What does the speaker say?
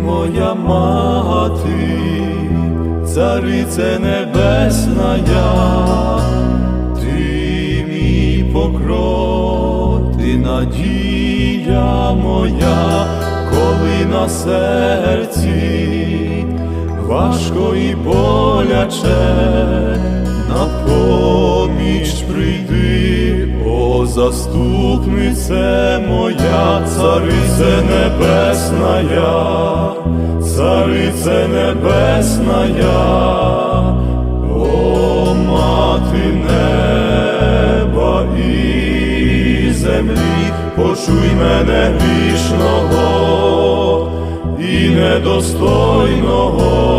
моя мати, царице небесна, ти мій покров, ти надія моя, коли на серці важко і боляче, на поміч прийди, заступнице моя, царице небесна, царице небесна, о мати неба і землі, почуй мене грішного і недостойного